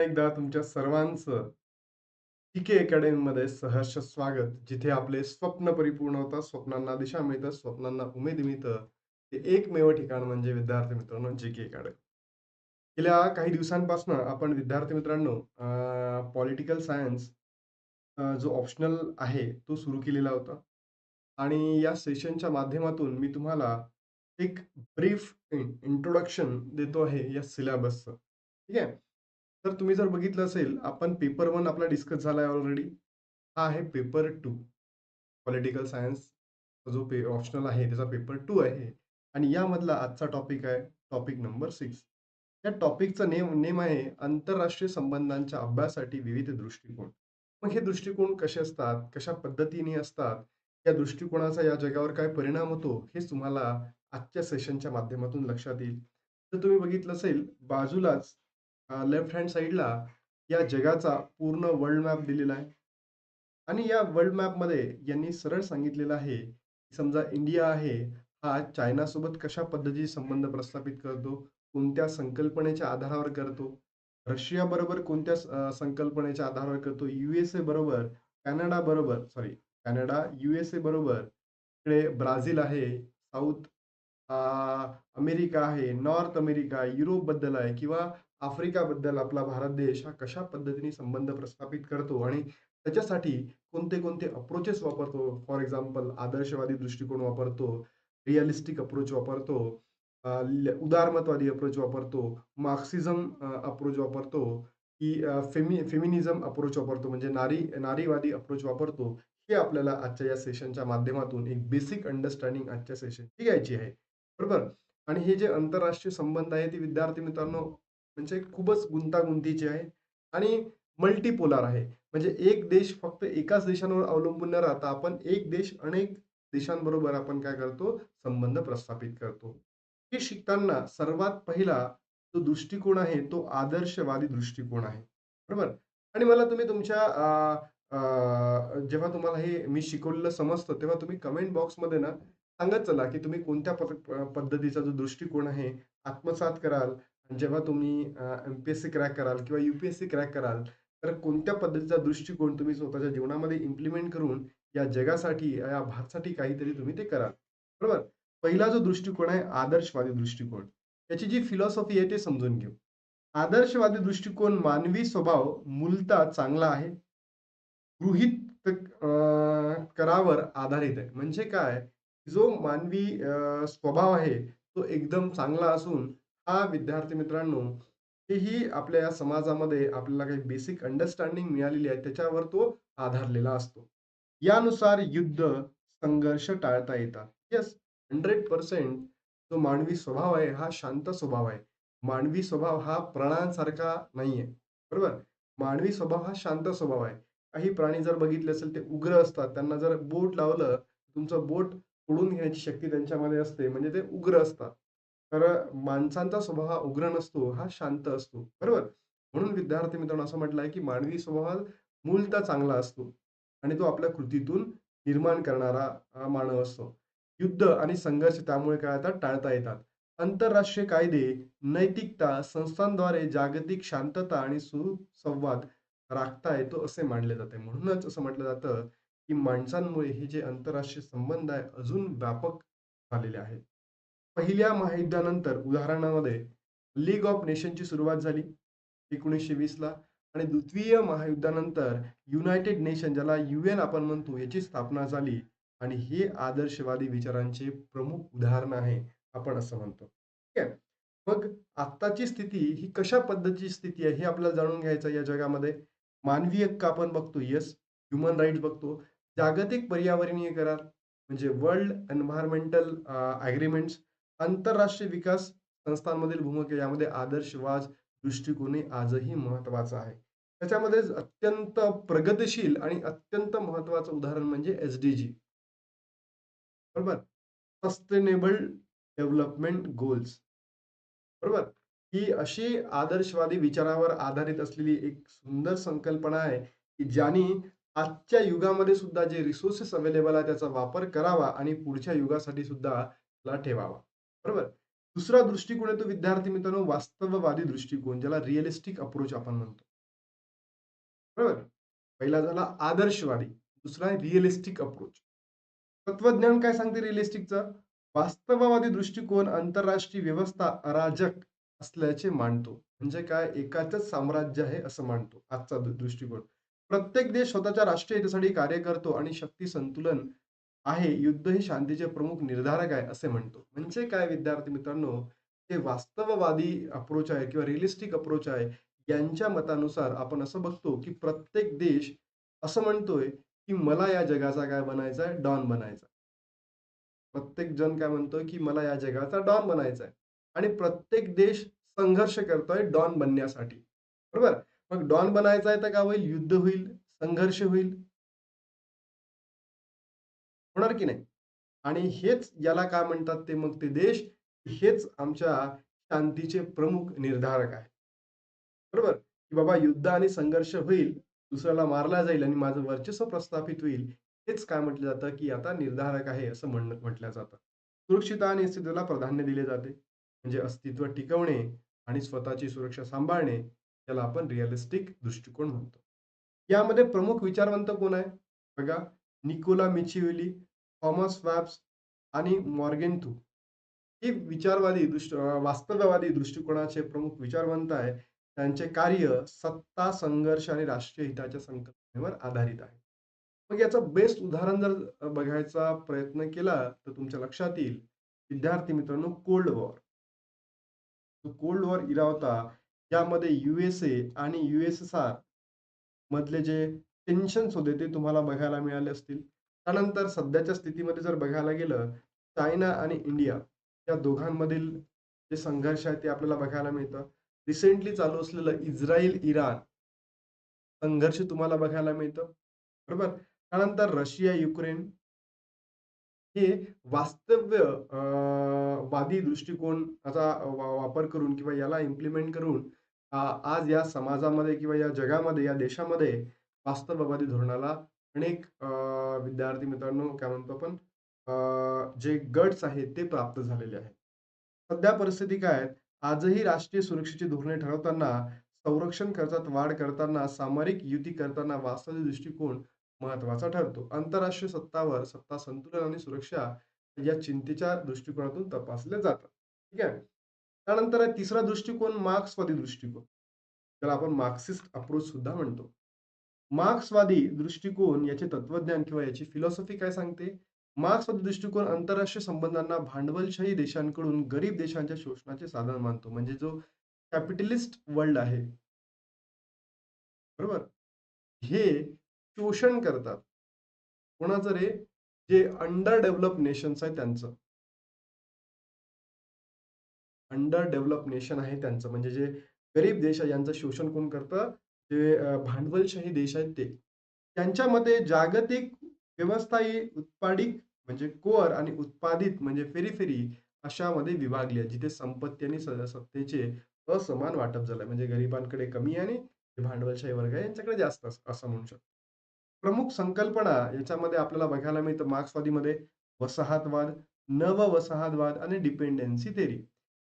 एकदा तुमच्या सर्वांचं टीके अकॅडमीमध्ये सहर्ष स्वागत. जिथे आपले स्वप्न परिपूर्ण होतात, स्वप्नांना दिशा मिळतात, स्वप्नांना उमेद मिळतं. ते एकमेव ठिकाण म्हणजे विद्यार्थी मित्रांनो जे के अकॅडमी. गेल्या काही दिवसांपासून आपण विद्यार्थी मित्रांनो पॉलिटिकल सायन्स जो ऑप्शनल आहे तो सुरू केलेला होता. आणि या सेशनच्या माध्यमातून मी तुम्हाला एक ब्रीफ इंट्रोडक्शन देतो आहे या सिलेबसचं. ठीक आहे? तर तुम्ही जर बघितलं असेल, आपण पेपर वन आपला डिस्कस झाला आहे ऑलरेडी. हा आहे पेपर टू पॉलिटिकल सायन्स जो पे ऑप्शनल आहे त्याचा पेपर टू आहे आणि यामधला आजचा टॉपिक आहे टॉपिक नंबर सिक्स या टॉपिकचा नेम नेम आहे आंतरराष्ट्रीय संबंधांच्या अभ्यासासाठी विविध दृष्टिकोन. मग हे दृष्टिकोन कसे असतात? कशा पद्धतीने असतात? या दृष्टिकोनाचा या जगावर काय परिणाम होतो? हे तुम्हाला आजच्या सेशनच्या माध्यमातून लक्षात येईल. तर तुम्ही बघितलं असेल बाजूलाच लेफ्ट हँड साईडला या जगाचा पूर्ण वर्ल्ड मॅप दिलेला आहे. आणि या वर्ल्ड मॅपमध्ये यांनी सरळ सांगितलेलं आहे, समजा इंडिया आहे, हा चायनासोबत कशा पद्धतीचे संबंध प्रस्थापित करतो, कोणत्या संकल्पनेच्या आधारावर करतो, रशियाबरोबर कोणत्या संकल्पनेच्या आधारावर करतो, यू-एस-ए बरोबर, कॅनडा बरोबर सॉरी कॅनडा, यू-एस-ए बरोबर, इकडे ब्राझील आहे, साऊथ अमेरिका आहे, नॉर्थ अमेरिका, युरोपबद्दल आहे किंवा आफ्रिकाबद्दल आपला भारत देश हा कशा पद्धतीने संबंध प्रस्थापित करतो आणि त्याच्यासाठी कोणते-कोणते अप्रोचेस वापरतो. फॉर एक्झाम्पल आदर्शवादी दृष्टिकोन वापरतो, रिअलिस्टिक अप्रोच वापरतो, उदारमतवादी अप्रोच वापरतो, मार्क्सिझम अप्रोच वापरतो, की फेमि फेमिनिझम अप्रोच वापरतो म्हणजे नारी नारीवादी अप्रोच वापरतो. हे आपल्याला आजच्या या सेशनच्या माध्यमातून एक बेसिक अंडरस्टँडिंग आजच्या सेशनची घ्यायची आहे. बरोबर? आणि हे जे आंतरराष्ट्रीय संबंध आहे ते विद्यार्थी मित्रांनो म्हणजे खूपच गुंतागुंतीचे आहे आणि मल्टीपोलार आहे. म्हणजे एक देश फक्त एकाच देशांवर अवलंबून न राहता आपण एक देश अनेक देशांबरोबर आपण काय करतो संबंध प्रस्थापित करतो. हे शिकताना सर्वात पहिला जो दृष्टिकोन आहे तो आदर्शवादी दृष्टिकोन आहे. बरोबर? आणि मला तुम्ही तुमच्या जेव्हा तुम्हाला हे मी शिकवलेलं समजतं तेव्हा तुम्ही कमेंट बॉक्समध्ये ना सांगत चला, की तुम्ही कोणत्या पद पद्धतीचा जो दृष्टिकोन आहे आत्मसात कराल. जेव्हा तुम्ही एम-पी-एस-सी क्रॅक कराल किंवा यू-पी-एस-सी क्रॅक कराल, तर कोणत्या पद्धतीचा दृष्टिकोन तुम्ही स्वतःच्या जीवनामध्ये इम्प्लिमेंट करून या जगासाठी, या भारतासाठी काहीतरी तुम्ही ते कराल. बरोबर? पहिला जो दृष्टिकोन आहे आदर्शवादी दृष्टिकोन. त्याची जी फिलॉसॉफी आहे ते समजून घेऊ. आदर्शवादी दृष्टिकोन मानवी स्वभाव मूलतः चांगला आहे. गृहीत अ, करावर आधारित आहे. म्हणजे काय? जो मानवी स्वभाव आहे तो एकदम चांगला असून हा विद्यार्थी मित्रांनो, हेही आपल्या या समाजामध्ये आपल्याला काही बेसिक अंडरस्टँडिंग मिळालेली आहे त्याच्यावर तो आधारलेला असतो. यानुसार युद्ध, संघर्ष टाळता येतात. येस, 100% जो मानवी स्वभाव आहे हा शांत स्वभाव आहे. मानवी स्वभाव हा प्राण्यांसारखा नाहीये. बरोबर? मानवी स्वभाव हा शांत स्वभाव आहे. काही प्राणी जर बघितले असेल ते उग्र असतात. त्यांना जर बोट लावलं, तुमचं बोट तोडून घेण्याची शक्ती त्यांच्यामध्ये असते. म्हणजे ते उग्र असतात. तर माणसांचा स्वभाव हा उग्र नसतो, हा शांत असतो. बरोबर? म्हणून विद्यार्थी मित्रांनो असं म्हटलं आहे, की मानवी स्वभाव मूलतः चांगला असतो आणि तो आपल्या कृतीतून निर्माण करणारा मानव असतो. युद्ध आणि संघर्ष त्यामुळे काय होतात टाळता येतात. आंतरराष्ट्रीय कायदे, नैतिकता, संस्थांद्वारे जागतिक शांतता आणि सुसंवाद राखता येतो असे मानले जाते. म्हणूनच असं म्हटलं जातं, की माणसांमुळे हे जे आंतरराष्ट्रीय संबंध आहे अजून व्यापक झालेले आहेत. पहिल्या महायुद्धानंतर उदाहरणामध्ये लीग ऑफ नेशनची सुरुवात झाली एकोणीसशे वीसला आणि द्वितीय महायुद्धानंतर युनायटेड नेशन ज्याला यूएन आपण म्हणतो याची स्थापना झाली आणि हे आदर्शवादी विचारांचे प्रमुख उदाहरण आहे, आपण असं म्हणतो. ठीक आहे. मग आत्ताची स्थिती ही कशा पद्धतीची स्थिती आहे हे आपल्याला जाणून घ्यायचं या जगामध्ये. मानवी हक्क आपण बघतो येस, ह्युमन राईट्स बघतो. जागतिक पर्यावरणीय करार म्हणजे वर्ल्ड एन्व्हायरमेंटल अग्रीमेंट्स, आंतरराष्ट्रीय विकास संस्थांमधील भूमिका यामध्ये आदर्शवाद दृष्टिकोन आजही महत्त्वाचा आहे. त्याच्यामध्ये अत्यंत प्रगतिशील आणि अत्यंत महत्वाचं उदाहरण म्हणजे एस-डी-जी. बरोबर? Sustainable development goals. बरोबर? ही अशी आदर्शवादी विचारावर आधारित असलेली एक सुंदर संकल्पना आहे, की ज्यानी आजच्या युगामध्ये सुद्धा जे रिसोर्सेस अवेलेबल आहे त्याचा वापर करावा आणि पुढच्या युगासाठी सुद्धा त्याला ठेवावा. बरोबर? दुसरा दृष्टिकोन आहे तो विद्यार्थी मित्रांनो वास्तववादी दृष्टिकोन ज्याला रिअलिस्टिक अप्रोच आपण म्हणतो. बरोबर? पहिला झाला आदर्शवादी, दुसरा आहे रिअलिस्टिक अप्रोच. तत्वज्ञान काय सांगते रिअलिस्टिकचं? वास्तववादी दृष्टिकोन आंतरराष्ट्रीय व्यवस्था अराजक असल्याचे मानतो. म्हणजे काय एकाच साम्राज्य आहे असं मानतो आजचा दृष्टिकोन. प्रत्येक देश स्वतःच्या राष्ट्रीय हितासाठी कार्य करतो आणि शक्ती संतुलन आहे, युद्ध हे शांतीचे प्रमुख निर्धारक आहे असे म्हणतो. म्हणजे काय विद्यार्थी मित्रांनो, हे वास्तववादी अप्रोच आहे किंवा रिअलिस्टिक अप्रोच आहे. यांच्या मतानुसार आपण असं बघतो, की प्रत्येक देश असं म्हणतोय, की मला या जगाचा काय बनायचा आहे? डॉन बनायचा प्रत्येक जण काय म्हणतोय, की मला या जगाचा डॉन बनायचा आहे. आणि प्रत्येक देश संघर्ष करतोय डॉन बनण्यासाठी. बरोबर? मग डॉन बनायचा आहे तर काय होईल? युद्ध होईल, संघर्ष होईल. होणार की नाही? आणि हेच याला काय म्हणतात ते मग ते देश, हेच आमच्या शांतीचे प्रमुख निर्धारक आहे. बरोबर? की बाबा युद्ध आणि संघर्ष होईल, दुसऱ्याला मारला जाईल आणि माझं वर्चस्व प्रस्थापित होईल. हेच काय म्हटलं जातं, की आता निर्धारक आहे असं म्हण म्हटलं जातं. सुरक्षितता आणि अस्तित्वाला प्राधान्य दिले जाते. म्हणजे अस्तित्व टिकवणे आणि स्वतःची सुरक्षा सांभाळणे, याला आपण रिअलिस्टिक दृष्टिकोन म्हणतो. यामध्ये प्रमुख विचारवंत कोण आहे? बघा निकोला मिचिवेली, थॉमस वॅब्स आणि मॉर्गेन्थू. हे विचारवादी दृष्ट वास्तववादी दृष्टिकोनाचे प्रमुख विचारवंत आहे. त्यांचे कार्य सत्ता, संघर्ष आणि राष्ट्रीय हिताच्या संकल्पनेवर आधारित आहे. मग याचं बेस्ट उदाहरण जर बघायचा प्रयत्न केला, तर तुमच्या लक्षात येईल, विद्यार्थी मित्रांनो cold war. Cold war era होता, यामध्ये युएसए आणि यूएसएस आर मधले जे टेन्शन्स होते, ते तुम्हाला बघायला मिळाले असतील. त्यानंतर सध्याच्या स्थितीमध्ये जर बघायला गेलं, चायना आणि इंडिया या दोघांमधील जे संघर्ष आहे, ते आपल्याला बघायला मिळतं. रिसेंटली चालू असलेलं इस्रायल-इराण संघर्ष तुम्हाला बघायला मिळतं. बरोबर? त्यानंतर रशिया-युक्रेन हे वास्तव्य वादी दृष्टिकोनाचा वापर करून किंवा याला इम्प्लिमेंट करून आज या समाजामध्ये किंवा या जगामध्ये, या देशामध्ये वास्तववादी धोरणाला अनेक विद्यार्थी मित्रांनो काय म्हणतो आपण जे गट्स आहेत ते प्राप्त झालेले आहेत. सध्या परिस्थिती काय आहे? आजही राष्ट्रीय सुरक्षेची धोरणे ठरवताना, संरक्षण खर्चात वाढ करताना, सामरिक युती करताना वास्तविक दृष्टिकोन महत्त्वाचा ठरतो. आंतरराष्ट्रीय सत्तावर सत्ता संतुलन आणि सुरक्षा या चिंतेच्या दृष्टिकोनातून तपासल्या जातात. ठीक आहे. त्यानंतर तिसरा दृष्टिकोन मार्क्सवादी दृष्टिकोन. ज्याला आपण मार्क्सिस्ट अप्रोच सुद्धा म्हणतो. मार्क्सवादी दृष्टिकोन याचे तत्वज्ञान किंवा याची फिलॉसॉफी काय सांगते? मार्क्सवादी दृष्टिकोन आंतरराष्ट्रीय संबंधांना भांडवलशाही देशांकडून गरीब देशांच्या शोषणाचे साधन मानतो. म्हणजे जो कॅपिटलिस्ट वर्ल्ड आहे बरोबर? हे शोषण करतात. कोणाचं रे? जे अंडर डेव्हलप नेशन्स आहे त्यांचं. अंडर डेव्हलप नेशन आहे त्यांचं. म्हणजे जे गरीब देश आहे यांचं शोषण कोण करतं? जे भांडवलशाही देश आहेत ते. त्यांच्या मते जागतिक व्यवस्था ही उत्पादिक म्हणजे कोर आणि उत्पादित म्हणजे पेरिफेरी अशामध्ये विभागली आहे. जिथे संपत्ती आणि सत्तेचे असमान वाटप झालंय. म्हणजे गरिबांकडे कमी आणि भांडवलशाही वर्ग आहे यांच्याकडे जास्त असं म्हणू शकतो. प्रमुख संकल्पना याच्यामध्ये आपल्याला बघायला मिळतं मार्क्सवादीमध्ये वसाहतवाद, नव वसाहतवाद आणि डिपेंडन्सी थेरी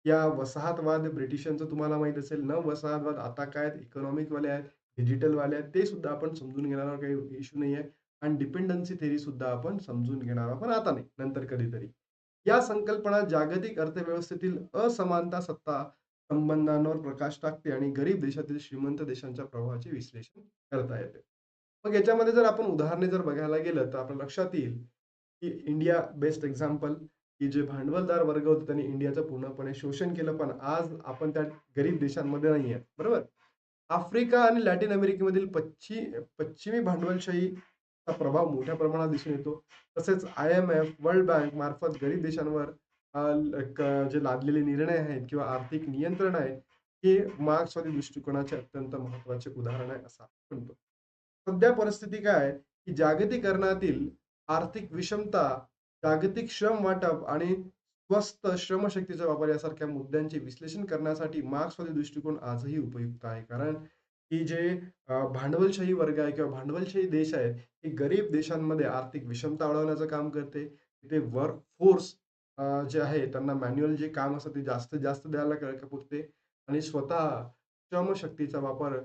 या वसाहतवाद ब्रिटिशांचं तुम्हाला माहीत असेल. न वसाहतवाद आता काय आहेत इकॉनॉमिकवाले आहेत, डिजिटलवाले आहेत. ते सुद्धा आपण समजून घेण्यावर काही इश्यू नाहीये. आणि डिपेंडन्सी थेरी सुद्धा आपण समजून घेणार आहोत. पण आता नाही, नंतर कधीतरी. या संकल्पना जागतिक अर्थव्यवस्थेतील असमानता सत्ता संबंधांवर प्रकाश टाकते आणि गरीब देशातील श्रीमंत देशांच्या प्रभावाचे विश्लेषण करता येते. मग याच्यामध्ये जर आपण उदाहरणे जर बघायला गेलं, तर आपल्या लक्षात येईल, की इंडिया बेस्ट एक्झाम्पल की जे भांडवलदार वर्ग होते त्यांनी इंडियाचं पूर्णपणे शोषण केलं. पण आज आपण त्या गरीब देशांमध्ये नाहीये. बरोबर? आफ्रिका आणि लॅटिन अमेरिकेमधील पच्ची पश्चिमी भांडवलशाहीचा प्रभाव मोठ्या प्रमाणात दिसून येतो. तसेच आय-एम-एफ, वर्ल्ड बँक मार्फत गरीब देशांवर जे लादलेले निर्णय आहेत किंवा आर्थिक नियंत्रण आहे, हे मार्क्सवादी दृष्टिकोनाचे अत्यंत महत्त्वाचे उदाहरण आहे असं आपण म्हणतो. सध्या परिस्थिती काय की जागतिकीकरणातील आर्थिक विषमता, जागतिक श्रम वाटप आणि स्वस्त श्रमशक्तीचा वापर यासारख्या मुद्द्यांचे विश्लेषण करण्यासाठी मार्क्सवादी दृष्टिकोन आजही उपयुक्त आहे. कारण की जे भांडवलशाही वर्ग आहे किंवा भांडवलशाही देश आहेत, हे गरीब देशांमध्ये आर्थिक विषमता वाढवण्याचं काम करते. तिथे वर्क फोर्स जे आहे त्यांना मॅन्युअल जे काम असतं ते जास्तीत जास्त द्यायला क पुरते आणि स्वतः श्रमशक्तीचा वापर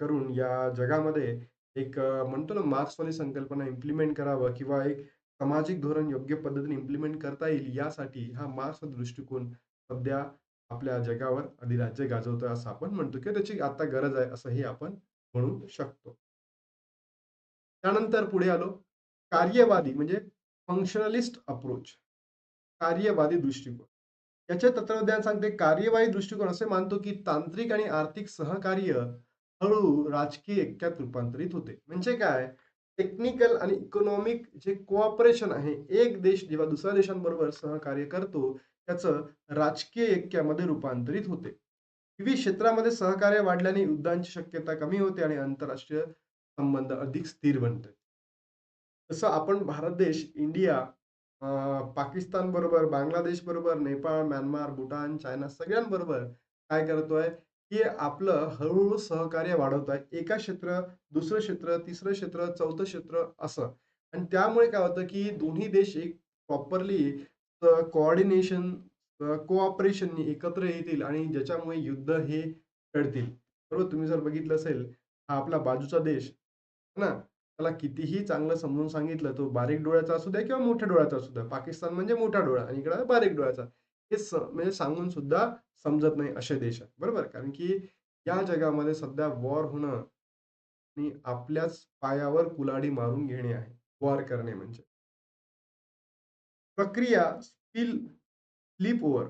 करून या जगामध्ये एक म्हणतो ना मार्क्सवादी संकल्पना इम्प्लिमेंट करावं किंवा एक सामाजिक धोरण योग्य पद्धतीने इम्प्लिमेंट करता येईल यासाठी हा मार्क्सवादी दृष्टिकोन सध्या आपल्या जगावर अधिराज्य गाजवतोय असं आपण म्हणतो किंवा त्याची आता गरज आहे असंही आपण म्हणू शकतो. त्यानंतर पुढे आलो. कार्यवादी म्हणजे फंक्शनलिस्ट अप्रोच. कार्यवादी दृष्टिकोन. याचे तत्वज्ञान सांगते कार्यवाही दृष्टिकोन असे मानतो, की तांत्रिक आणि आर्थिक सहकार्य हळू राजकीय ऐक्यात रूपांतरित होते. म्हणजे काय? टेक्निकल आणि इकॉनॉमिक जे कोऑपरेशन आहे, एक देश जेव्हा दुसऱ्या देशांबरोबर सहकार्य करतो, त्याचं राजकीय ऐक्यामध्ये रूपांतरित होते. विविध क्षेत्रामध्ये सहकार्य वाढल्याने युद्धांची शक्यता कमी होते आणि आंतरराष्ट्रीय संबंध अधिक स्थिर बनते. जसं आपण भारत देश, इंडिया पाकिस्तान बरोबर, बांगलादेश बरोबर, नेपाळ, म्यानमार, भूटान, चायना सगळ्यांबरोबर काय करतोय, की आपलं हळूहळू सहकार्य वाढवत आहे एका क्षेत्र, दुसरं क्षेत्र, तिसरं क्षेत्र, चौथं क्षेत्र असं. आणि त्यामुळे काय होतं, की दोन्ही देश एक प्रॉपरली कोऑर्डिनेशन कोऑपरेशननी एकत्र येतील आणि ज्याच्यामुळे युद्ध हे टळतील. बरोबर तुम्ही जर बघितलं असेल, हा आपला बाजूचा देश, ना? त्याला कितीही चांगलं समजून सांगितलं, तो बारीक डोळ्याचा असू द्या किंवा मोठ्या डोळ्याचा असू द्या. पाकिस्तान म्हणजे मोठा डोळा आणि इकडे बारीक डोळ्याचा. हे स म्हणजे सांगून सुद्धा समजत नाही असे देश आहेत. बरोबर? कारण की या जगामध्ये सध्या वॉर होणं आणि आपल्याच पायावर कुलाडी मारून घेणे आहे. वॉर करणे म्हणजे. प्रक्रिया स्पिल स्लीप ओव्हर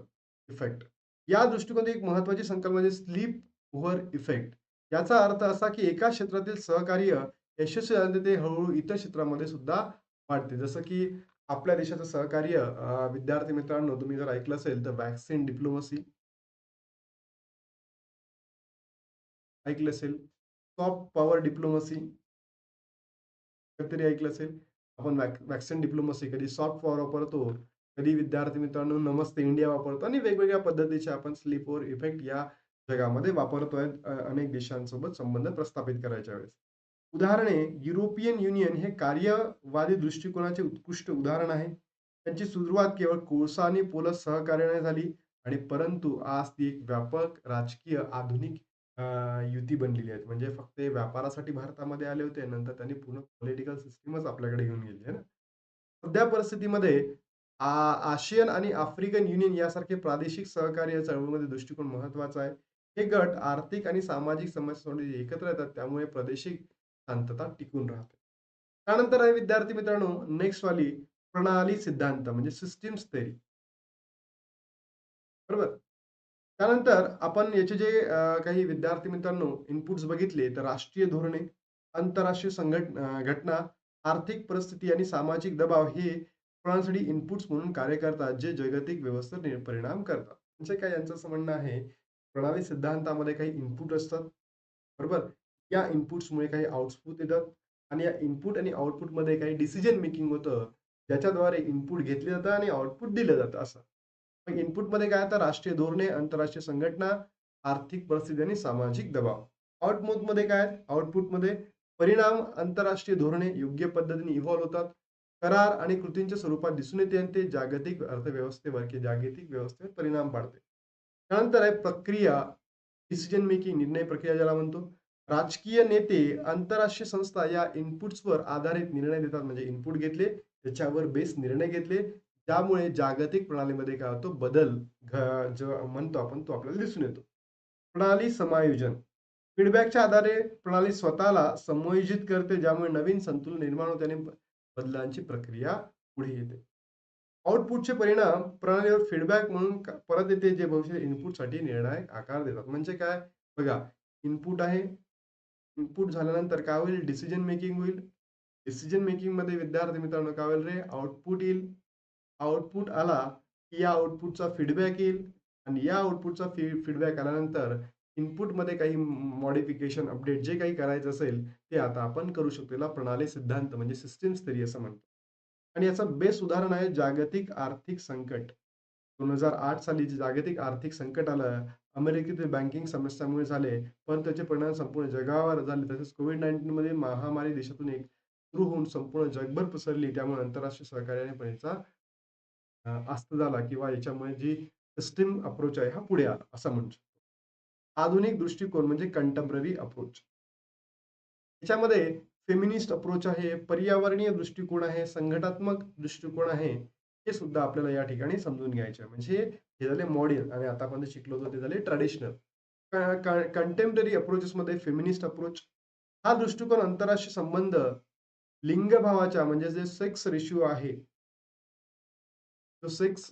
इफेक्ट. या दृष्टिकोनात एक महत्वाची संकल्पना म्हणजे स्लीप ओव्हर इफेक्ट. याचा अर्थ असा, की एका क्षेत्रातील सहकार्य यशस्वी झाले ते हळूहळू इतर क्षेत्रामध्ये सुद्धा वाढते. जसं की आपल्या देशाचं सहकार्य विद्यार्थी मित्रांनो तुम्ही जर ऐकलं असेल तर वॅक्सिन डिप्लोमसी ऐकलं असेल. सॉफ्ट पॉवर डिप्लोमसी कधीतरी ऐकलं असेल. आपण वॅक्सिन डिप्लोमसी, कधी सॉफ्ट पॉवर वापरतो, कधी विद्यार्थी मित्रांनो नमस्ते इंडिया वापरतो आणि वेगवेगळ्या पद्धतीचे आपण स्लीप ओव्हर इफेक्ट या जगामध्ये वापरतोय अनेक देशांसोबत संबंध प्रस्थापित करायच्या वेळेस. उदाहरणे युरोपियन युनियन हे कार्यवादी दृष्टिकोनाचे उत्कृष्ट उदाहरण आहे. त्यांची सुरुवात केवळ कोळसा आणि पोलस सहकार्याने झाली आणि परंतु आज ती एक व्यापक राजकीय आधुनिक युती बनलेली आहे. म्हणजे फक्त हे व्यापारासाठी भारतामध्ये आले होते. नंतर त्यांनी पूर्ण पॉलिटिकल सिस्टमच आपल्याकडे घेऊन गेली आहे ना. सध्या परिस्थितीमध्ये आ आशियन आणि आफ्रिकन युनियन यासारखे प्रादेशिक सहकार्य चळवळीमध्ये दृष्टिकोन महत्त्वाचा आहे. हे गट आर्थिक आणि सामाजिक समस्यांसाठी एकत्र येतात. त्यामुळे प्रादेशिक शांतता टिकून राहते. त्यानंतर आहे विद्यार्थी मित्रांनो नेक्स्ट वाली प्रणाली सिद्धांत म्हणजे सिस्टीम्स थेरी बरोबर? त्यानंतर आपण याचे जे काही विद्यार्थी मित्रांनो इनपुट्स बघितले तर राष्ट्रीय धोरणे, आंतरराष्ट्रीय संघट घटना, आर्थिक परिस्थिती आणि सामाजिक दबाव हे कोणासाठी इनपुट्स म्हणून कार्य करतात, जे जागतिक व्यवस्थेवर परिणाम करतात. म्हणजे काय यांचं असं म्हणणं आहे, प्रणाली सिद्धांतामध्ये काही इनपुट असतात, बरोबर? या इनपुट्समुळे काही आउटपुट येतात आणि या इनपुट आणि आउटपुटमध्ये काही डिसिजन मेकिंग होतं, ज्याच्याद्वारे इनपुट घेतले जातं आणि आउटपुट दिलं जातं असं. मग इनपुटमध्ये काय आता राष्ट्रीय धोरणे, आंतरराष्ट्रीय संघटना, आर्थिक परिस्थिती आणि सामाजिक दबाव. आउटपुटमध्ये काय आउटपुटमध्ये परिणाम, आंतरराष्ट्रीय धोरणे योग्य पद्धतीने इव्हॉल्व होतात. करार आणि कृतींच्या स्वरूपात दिसून येते आणि ते जागतिक अर्थव्यवस्थेवर किंवा जागतिक व्यवस्थेवर परिणाम पाडते. त्यानंतर आहे प्रक्रिया, डिसिजन मेकिंग निर्णय प्रक्रिया ज्याला म्हणतो. राजकीय नेते, आंतरराष्ट्रीय संस्था या इनपुट्सवर आधारित निर्णय देतात. म्हणजे इनपुट घेतले, त्याच्यावर बेस निर्णय घेतले, त्यामुळे जागतिक प्रणालीमध्ये काय होतो बदल घ जो म्हणतो आपण तो आपल्याला दिसून येतो. प्रणाली समायोजन. फीडबॅकच्या आधारे प्रणाली स्वतःला समायोजित करते, ज्यामुळे नवीन संतुलन निर्माण होते आणि बदलांची प्रक्रिया पुढे येते. आउटपुटचे परिणाम प्रणालीवर फीडबॅक म्हणून परत येते, जे भविष्यात इनपुटसाठी निर्णायक आकार देतात. म्हणजे काय? बघा, इनपुट आहे. इनपुट झाल्यानंतर काय होईल? डिसिजन मेकिंग होईल. डिसिजन मेकिंगमध्ये विद्यार्थी मित्रांनो काय होईल रे? आउटपुट येईल. आउटपुट आला, की या आउटपुटचा फीडबॅक येईल आणि या आउटपुटचा फी फीडबॅक आल्यानंतर इनपुटमध्ये काही मॉडिफिकेशन, अपडेट जे काही करायचं असेल, ते आता आपण करू शकतो. याला प्रणाली सिद्धांत म्हणजे सिस्टीम स्तरीय असं म्हणतो. आणि याचं बेस्ट उदाहरण आहे जागतिक आर्थिक संकट. 2008 साली जे जागतिक आर्थिक संकट आलं, अमेरिकेतील बँकिंग समस्यामुळे झाले, पण त्याचे परिणाम संपूर्ण जगावर झाले. तसेच कोव्हिड-19 मध्ये महामारी देशातून एक सुरू होऊन संपूर्ण जगभर पसरली. त्यामुळे आंतरराष्ट्रीय सहकार्याने पण याचा अस्त झाला किंवा याच्यामुळे जी सिस्टम अप्रोच आहे हा पुढे आला, असं म्हणू शकतो. आधुनिक दृष्टिकोन म्हणजे कंटेम्पररी अप्रोच याच्यामध्ये फेमिनिस्ट अप्रोच आहे पर्यावरणीय दृष्टिकोन आहे संघटात्मक दृष्टिकोन आहे हे सुद्धा आपल्याला या ठिकाणी समजून घ्यायचे आहे म्हणजे हे झाले मॉडर्न आणि आता आपण शिकलो होतो ते झाले ट्रॅडिशनल. कंटेम्पररी अप्रोचेसमध्ये फेमिनिस्ट अप्रोच हा दृष्टिकोन आंतरराष्ट्रीय संबंध लिंगभावाच्या म्हणजे जे सेक्स रेशिओ आहे जो सेक्स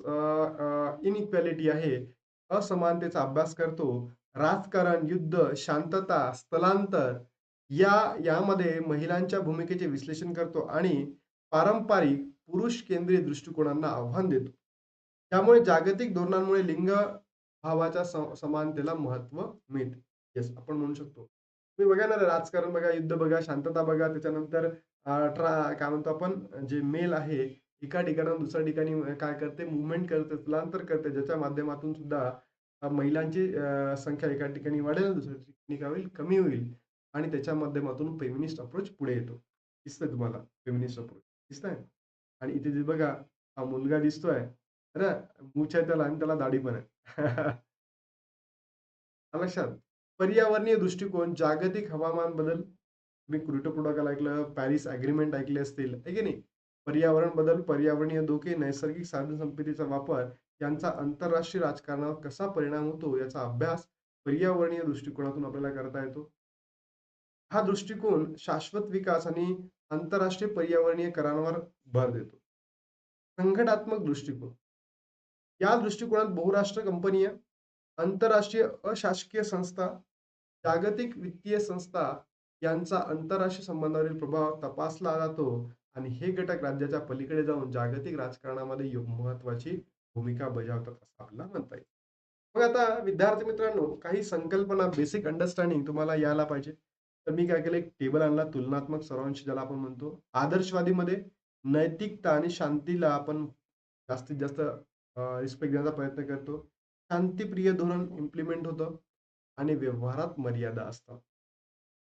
इनइक्वॅलिटी आहे असमानतेचा अभ्यास करतो राजकारण युद्ध शांतता स्थलांतर या यामध्ये महिलांच्या भूमिकेचे विश्लेषण करतो आणि पारंपरिक पुरुष केंद्रीय दृष्टिकोनांना आव्हान देतो. त्यामुळे जागतिक धोरणांमुळे लिंग भावाच्या समानतेला महत्त्व मिळते. येस आपण म्हणू शकतो. तुम्ही बघा ना राजकारण बघा युद्ध बघा शांतता बघा त्याच्यानंतर ट्रा काय म्हणतो आपण जे मेल आहे एका ठिकाणाहून दुसऱ्या ठिकाणी काय करते मुवमेंट करते स्थलांतर करते ज्याच्या माध्यमातून सुद्धा महिलांची संख्या एका ठिकाणी वाढेल दुसऱ्या ठिकाणी काय होईल कमी होईल. आणि त्याच्या माध्यमातून फेमिनिस्ट अप्रोच पुढे येतो. दिसतंय तुम्हाला फेमिनिस्ट अप्रोच दिसतंय? आणि इथे जे बघा हा मुलगा दिसतोय अरे मूछ आहे त्याला आणि त्याला दाढी पण आहे. लक्षात पर्यावरणीय दृष्टिकोन जागतिक हवामान बदल. मी क्रुटो प्रोटोकॉल ऐकलं पॅरिस अग्रीमेंट ऐकले असतील आहे की नाही? पर्यावरण बदल पर्यावरणीय धोके नैसर्गिक साधन संपत्तीचा वापर यांचा आंतरराष्ट्रीय राजकारणावर कसा परिणाम होतो याचा अभ्यास पर्यावरणीय दृष्टिकोनातून आपल्याला करता येतो. हा दृष्टिकोन शाश्वत विकास आणि आंतरराष्ट्रीय पर्यावरणीय करांवर भर देतो. संघटात्मक दृष्टिकोन. या दृष्टिकोनात बहुराष्ट्र कंपनी आंतरराष्ट्रीय अशासकीय संस्था जागतिक वित्तीय संस्था यांचा आंतरराष्ट्रीय संबंधावरील प्रभाव तपासला जातो आणि हे घटक राज्याच्या पलीकडे जाऊन जागतिक राजकारणामध्ये महत्वाची भूमिका बजावतात असं आपल्याला म्हणता येईल. मग आता विद्यार्थी मित्रांनो काही संकल्पना बेसिक अंडरस्टँडिंग तुम्हाला यायला पाहिजे. तर मी काय केलं एक टेबल आणला तुलनात्मक सर्वांशी ज्याला आपण म्हणतो. आदर्शवादीमध्ये नैतिकता आणि शांतीला आपण जास्तीत जास्त रिस्पेक्ट देण्याचा प्रयत्न करतो. शांतीप्रिय धोरण इम्प्लिमेंट होतं आणि व्यवहारात मर्यादा असतात.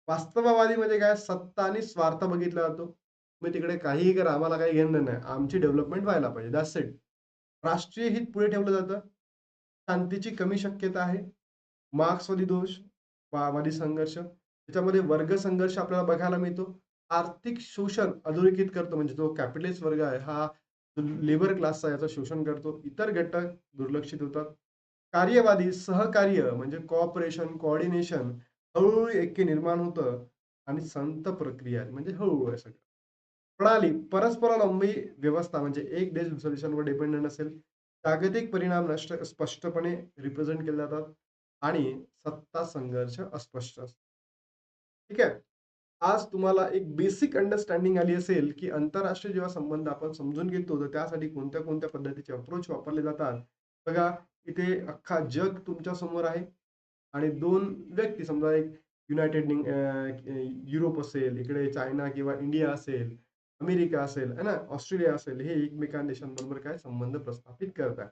वास्तववादी म्हणजे काय? सत्ता आणि स्वार्थ बघितला जातो. तुम्ही तिकडे काहीही करा आम्हाला काही घेणं नाही. आमची डेव्हलपमेंट व्हायला पाहिजे. दॅट्स इट राष्ट्रीय हित पुढे ठेवलं जातं. शांतीची कमी शक्यता आहे. मार्क्सवादी दोष वादी संघर्ष. त्याच्यामध्ये वर्ग संघर्ष आपल्याला बघायला मिळतो. आर्थिक शोषण अधोरेखित करतो. म्हणजे जो कॅपिटलिस्ट वर्ग आहे हा लेबर क्लासचा याचं शोषण करतो. इतर घटक दुर्लक्षित होतात. कार्यवादी सहकार्य म्हणजे कॉपरेशन कोऑर्डिनेशन हळूहळू ऐक्य निर्माण होतं आणि संत प्रक्रिया म्हणजे हळूहळू सगळं. प्रणाली परस्परावलंबी व्यवस्था म्हणजे एक देश दुसऱ्या देशांवर डिपेंडंट असेल जागतिक परिणाम नष्ट स्पष्टपणे रिप्रेझेंट केले जातात आणि सत्ता संघर्ष अस्पष्ट असतो. ठीक आहे? आज तुम्हाला एक बेसिक अंडरस्टँडिंग आली असेल की आंतरराष्ट्रीय जेव्हा संबंध आपण समजून घेतो तर त्यासाठी कोणत्या कोणत्या पद्धतीचे अप्रोच वापरले जातात? बघा इथे अख्खा जग तुमच्यासमोर आहे आणि दोन व्यक्ती समजा एक युनायटेड युरोप असेल इकडे चायना किंवा इंडिया असेल अमेरिका असेल है ना? ऑस्ट्रेलिया असेल हे एकमेकां देशांबरोबर काय संबंध प्रस्थापित करतात.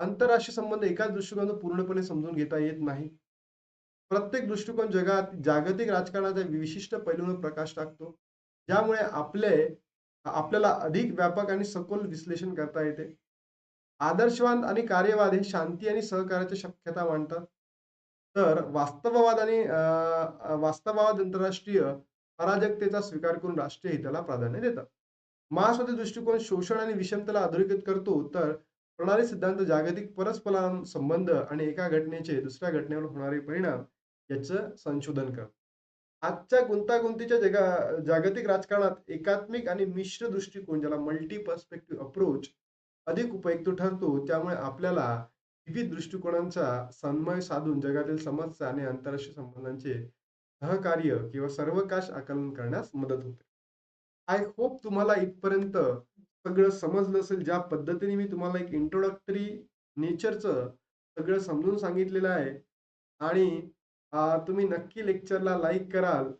आंतरराष्ट्रीय संबंध एकाच दृष्टिकोनातून पूर्णपणे समजून घेता येत नाही. प्रत्येक दृष्टिकोन जगात जागतिक राजकारणाच्या विशिष्ट पैलूंवर प्रकाश टाकतो. ज्यामुळे आपले आपल्याला अधिक व्यापक आणि सखोल विश्लेषण करता येते. आदर्शवाद आणि कार्यवाद हे शांती आणि सहकार्याची शक्यता मांडतात तर वास्तववाद आणि वास्तववाद आंतरराष्ट्रीय अराजकतेचा स्वीकार करून राष्ट्रीय हिताला प्राधान्य देतात. महास्वादी दृष्टिकोन शोषण आणि विषमतेला अधोरेखित करतो तर प्रणाली सिद्धांत जागतिक परस्पर संबंध आणि एका घटनेचे दुसऱ्या घटनेवर होणारे परिणाम याचं संशोधन कर आजच्या गुंतागुंतीच्या जगा जागतिक राजकारणात एकात्मिक आणि मिश्र दृष्टिकोन ज्याला मल्टी पर्स्पेक्टिव्ह अप्रोच अधिक उपयुक्त ठरतो त्यामुळे आपल्याला विविध दृष्टिकोनांचा समन्वय साधून जगातील समस्या आणि आंतरराष्ट्रीय संबंधांचे सहकार्य किंवा सर्वकाश आकलन करण्यास मदत होते. आय होप तुम्हाला इथपर्यंत सगळं समजलं असेल. ज्या पद्धतीने मी तुम्हाला एक इंट्रोडक्टरी नेचरचं सगळं समजून सांगितलेलं आहे. आणि तुम्ही नक्की लेक्चरला लाईक कराल.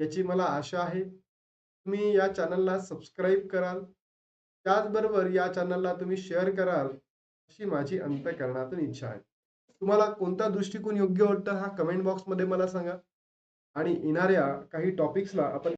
याची मला आशा आहे. तुम्ही या चॅनलला सबस्क्राईब कराल. त्याचबरोबर या चॅनलला तुम्ही शेअर कराल अशी माझी अंतकरणातून इच्छा आहे. तुम्हाला कोणता दृष्टिकोन योग्य वाटतं हा कमेंट बॉक्समध्ये मला सांगा. आणि येणाऱ्या काही टॉपिक्सला आपण